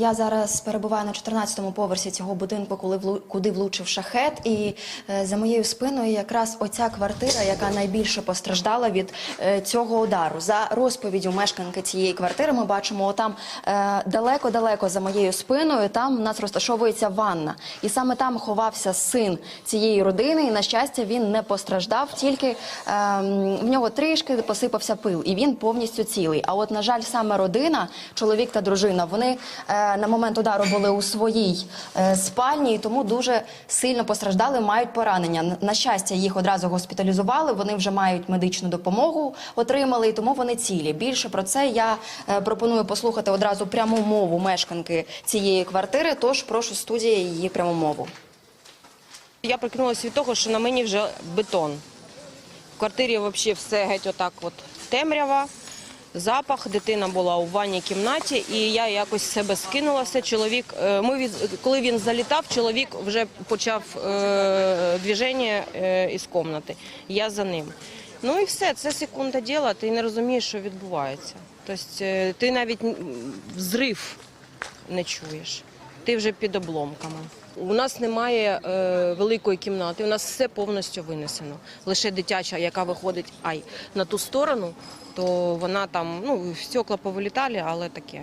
Я зараз перебуваю на 14-му поверсі цього будинку, коли куди влучив шахет. І е, за моєю спиною якраз оця квартира, яка найбільше постраждала від е, цього удару. За розповіддю мешканки цієї квартири, ми бачимо, отам е, далеко-далеко за моєю спиною. Там у нас розташовується ванна, і саме там ховався син цієї родини. І на щастя, він не постраждав, тільки в нього трішки посипався пил, і він повністю цілий. А от, на жаль, саме родина, чоловік та дружина, вони на момент удару були у своїй е, спальні, і тому дуже сильно постраждали, мають поранення. На щастя, їх одразу госпіталізували. Вони вже мають медичну допомогу, отримали, і тому вони цілі. Більше про це я е, пропоную послухати одразу пряму мову мешканки цієї квартири. Тож прошу студія її пряму мову. Я прикинулася від того, що на мені вже бетон. В квартирі взагалі все геть отак от темрява, запах, дитина була у ванній кімнаті, і я якось себе скинулася. Чоловік, е, ми коли він залітав, чоловік вже почав е, движення е, із кімнати. Я за ним. Ну і все, це секунда діла, ти не розумієш, що відбувається. Тобто е, ти навіть взрив не чуєш. Ти вже під обломками. У нас немає е, великої кімнати, у нас все повністю винесено. Лише дитяча, яка виходить ай на ту сторону, то вона там, ну, стекла повилітали, але таке.